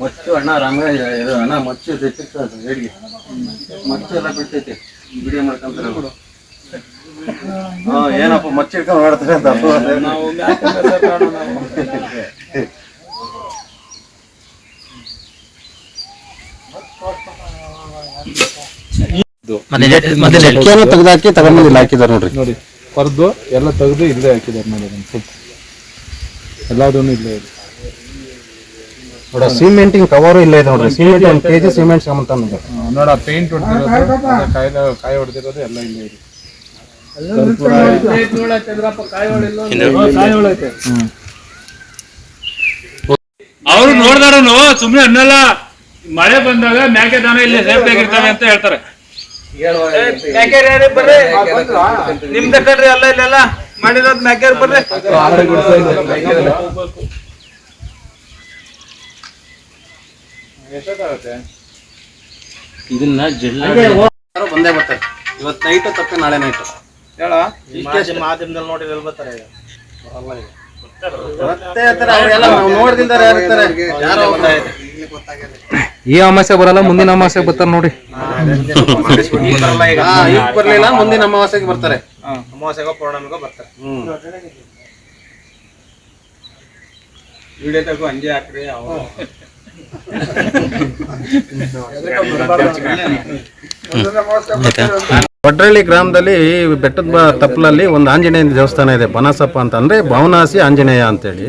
ಮಚ್ಚು ಅಣ್ಣ ರಂಗ ಇದು ಅಣ್ಣ ಮಚ್ಚು ಹೇಳಿ. ಮಚ್ಚು ಎಲ್ಲ ಬಿಡ್ತೈತೆ ವಿಡಿಯೋ ಮಾಡ್ಕೊಂತಾರೆ ಹಾ ಏನಪ್ಪ ಮಚ್ಚು ಇಟ್ಕೊಂಡು ಮಾಡ್ತಾರೆ ಅಂತ ತೆಗ್ದಾಕಿ ಹಾಕಿದಾರೆ ನೋಡ್ರಿ. ನೋಡಿ ಪರ್ದು ಎಲ್ಲ ತೆಗೆದು ಇಲ್ಲೇ ಹಾಕಿದಾರೆ ನೋಡಿ ಎಲ್ಲದೂ ಇಲ್ಲೇ ಇದೆ ನೋಡ ಸಿಮೆಂಟಿಂಗ್ ಕವರ್ ಇಲ್ಲ ಇದೆ ನೋಡ್ರಿ. ಸಿಮೆಂಟ್ ಒಂದ್ ಕೆಜಿ ಸಿಮೆಂಟ್ ಸಾಮಾನು ಆ, ನೋಡ ಪೇಂಟ್ ಹೊಡೆದಿರೋದು ಕಾಯಿ ಕಾಯಿ ಹೊಡೆದಿರೋದು ಎಲ್ಲ ಇಲ್ಲ ಇದೆ. ಅವ್ರು ನೋಡ್ದಾರನು ಸುಮ್ನೆ ಅನ್ನಲ್ಲ ಮಳೆ ಬಂದಾಗ ಮ್ಯಾಕೆ ದಾನ ಇಲ್ಲಿ ಸೇಫ್ಟಿ ಆಗಿರ್ತಾನೆ ಅಂತ ಹೇಳ್ತಾರೆ. ನಿಮ್ದ ಕಡ್ರಿ ಅಲ್ಲ ಇಲ್ಲೆಲ್ಲ ಮಾಡಿರೋದ್ ಮ್ಯಾಕೆ ಬರ್ರಿ. ಎಷ್ಟೊತ್ತಾಗುತ್ತೆ? ಇದನ್ನ ಜಲ್ಲ ಬಂದೇ ಬರ್ತಾರೆ. ಇವತ್ತು ನೈಟ್ ತಪ್ಪೆ ನಾಳೆ ನೈಟ್ ಹೇಳ? ಮಾಧ್ಯಮದಲ್ಲಿ ನೋಡಿ ಎಲ್ಲಿ ಬರ್ತಾರೆ ಈಗ? ಮತ್ತೆ ಇರ್ತಾರೆ, ಅವ್ರೆಲ್ಲ ನಾವು ನೋಡ್ದಿಲ್ದಾರೆ ಯಾರು ಇರ್ತಾರೆ? ಯಾರೋ ಒಬ್ರು. ಈ ಅಮಾಸೆ ಬರಲ್ಲ ಮುಂದಿನ ಅಮಾಸೆ ಬರ್ತಾರೆ ನೋಡಿ. ಹಾ, ಈಗ. ಬರ್ಲಿಲ್ಲ ಮುಂದಿನ ಅಮಾವಾಸ್ಯೆಗೆ ಬರ್ತಾರೆ. ಅಮಾವಾಸ್ಯೆಗೋ ಪೌರ್ಣಮಿಗೋ ಬರ್ತಾರೆ. ಹ್ಮ್. ವಿಡಿಯೋ ತೆಗು ಅಂಜಿ ಹಾಕ್ರಿ ವಡ್ರಳ್ಳಿ ಗ್ರಾಮದಲ್ಲಿ ಬೆಟ್ಟದ ತಪ್ಪಲಲ್ಲಿ ಒಂದು ಆಂಜನೇಯ ದೇವಸ್ಥಾನ ಇದೆ, ಬನಸಪ್ಪ ಅಂತ. ಅಂದ್ರೆ ಭಾವನಾಸಿ ಆಂಜನೇಯ ಅಂತೇಳಿ.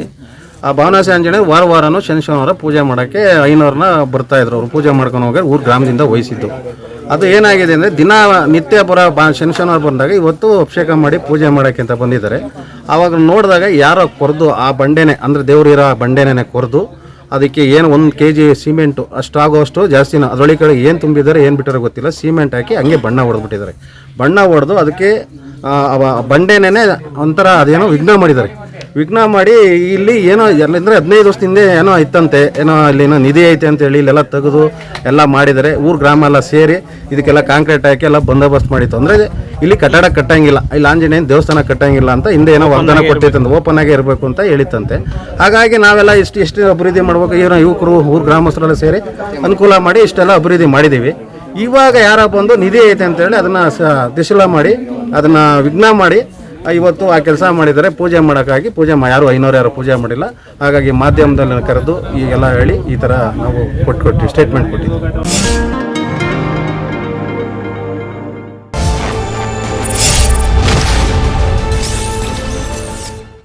ಆ ಭಾವನಾಸಿ ಆಂಜನೇಯ ವಾರ ವಾರನೂ ಶನಿ ಶನಿವಾರ ಪೂಜೆ ಮಾಡೋಕ್ಕೆ ಐನೂರನ್ನ ಬರ್ತಾ ಇದ್ರು. ಅವರು ಪೂಜೆ ಮಾಡ್ಕೊಂಡು ಹೋಗಿ ಊರು ಗ್ರಾಮದಿಂದ ವಹಿಸಿದ್ದು. ಅದು ಏನಾಗಿದೆ ಅಂದರೆ ದಿನ ನಿತ್ಯ ಬಾ ಶನಿ ಶನಿವಾರ ಬಂದಾಗ ಇವತ್ತು ಅಭಿಷೇಕ ಮಾಡಿ ಪೂಜೆ ಮಾಡೋಕ್ಕೆ ಅಂತ ಬಂದಿದ್ದಾರೆ. ಆವಾಗ ನೋಡಿದಾಗ ಯಾರೋ ಕೊರೆದು ಆ ಬಂಡೆನೆ, ಅಂದರೆ ದೇವ್ರಿರೋ ಆ ಬಂಡೆನೇ ಕೊರೆದು ಅದಕ್ಕೆ ಏನು ಒಂದು ಕೆ ಜಿ ಸಿಮೆಂಟು ಅಷ್ಟು ಆಗೋಷ್ಟು ಜಾಸ್ತಿನ ಅದರೊಳಗೆ ಏನು ತುಂಬಿದ್ದಾರೆ ಏನು ಬಿಟ್ಟಾರೋ ಗೊತ್ತಿಲ್ಲ. ಸಿಮೆಂಟ್ ಹಾಕಿ ಹಂಗೆ ಬಣ್ಣ ಹೊಡೆದ್ಬಿಟ್ಟಿದ್ದಾರೆ ಬಣ್ಣ ಹೊಡೆದು ಅದಕ್ಕೆ ಬಂಡೆನೇ ಒಂಥರ ಅದೇನೋ ವಿಘ್ನ ಮಾಡಿದ್ದಾರೆ. ವಿಘ್ನ ಮಾಡಿ ಇಲ್ಲಿ ಏನೋ ಎಲ್ಲಂದ್ರೆ ಹದಿನೈದು ವರ್ಷದಿಂದ ಏನೋ ಇತ್ತಂತೆ, ಏನೋ ಅಲ್ಲಿ ಏನೋ ನಿಧಿ ಐತೆ ಅಂತ ಹೇಳಿ ಇಲ್ಲೆಲ್ಲ ತೆಗೆದು ಎಲ್ಲ ಮಾಡಿದ್ದಾರೆ. ಊರು ಗ್ರಾಮ ಎಲ್ಲ ಸೇರಿ ಇದಕ್ಕೆಲ್ಲ ಕಾಂಕ್ರೀಟ್ ಹಾಕಿ ಎಲ್ಲ ಬಂದೋಬಸ್ತ್ ಮಾಡಿತ್ತು. ಅಂದರೆ ಇಲ್ಲಿ ಕಟ್ಟಡ ಕಟ್ಟಂಗಿಲ್ಲ ಇಲ್ಲಿ ಆಂಜನೇಯನ ದೇವಸ್ಥಾನ ಕಟ್ಟಂಗಿಲ್ಲ ಅಂತ ಹಿಂದೆ ಏನೋ ವಾಗ್ದಾನ ಕೊಟ್ಟಿತ್ತಂತೆ ಓಪನ್ ಆಗಿ ಇರಬೇಕು ಅಂತ ಹೇಳಿತ್ತಂತೆ. ಹಾಗಾಗಿ ನಾವೆಲ್ಲ ಇಷ್ಟು ಎಷ್ಟು ಅಭಿವೃದ್ಧಿ ಮಾಡಬೇಕು ಏನೋ ಯುವಕರು ಊರು ಗ್ರಾಮಸ್ಥರೆಲ್ಲ ಸೇರಿ ಅನುಕೂಲ ಮಾಡಿ ಇಷ್ಟೆಲ್ಲ ಅಭಿವೃದ್ಧಿ ಮಾಡಿದ್ದೀವಿ. ಇವಾಗ ಯಾರ ಬಂದು ನಿಧಿ ಐತೆ ಅಂತೇಳಿ ಅದನ್ನು ದಿಶಲ ಮಾಡಿ ಅದನ್ನು ವಿಘ್ನ ಮಾಡಿ ಇವತ್ತು ಆ ಕೆಲಸ ಮಾಡಿದರೆ ಪೂಜೆ ಮಾಡೋಕ್ಕಾಗಿ. ಪೂಜೆ ಮಾ ಯಾರು ಐನೂರು ಯಾರು ಪೂಜೆ ಮಾಡಿಲ್ಲ. ಹಾಗಾಗಿ ಮಾಧ್ಯಮದಲ್ಲಿ ಕರೆದು ಈಗೆಲ್ಲ ಹೇಳಿ ಈ ಥರ ನಾವು ಕೊಟ್ಟು ಕೊಟ್ಟು ಸ್ಟೇಟ್ಮೆಂಟ್ ಕೊಟ್ಟಿದ್ದೀವಿ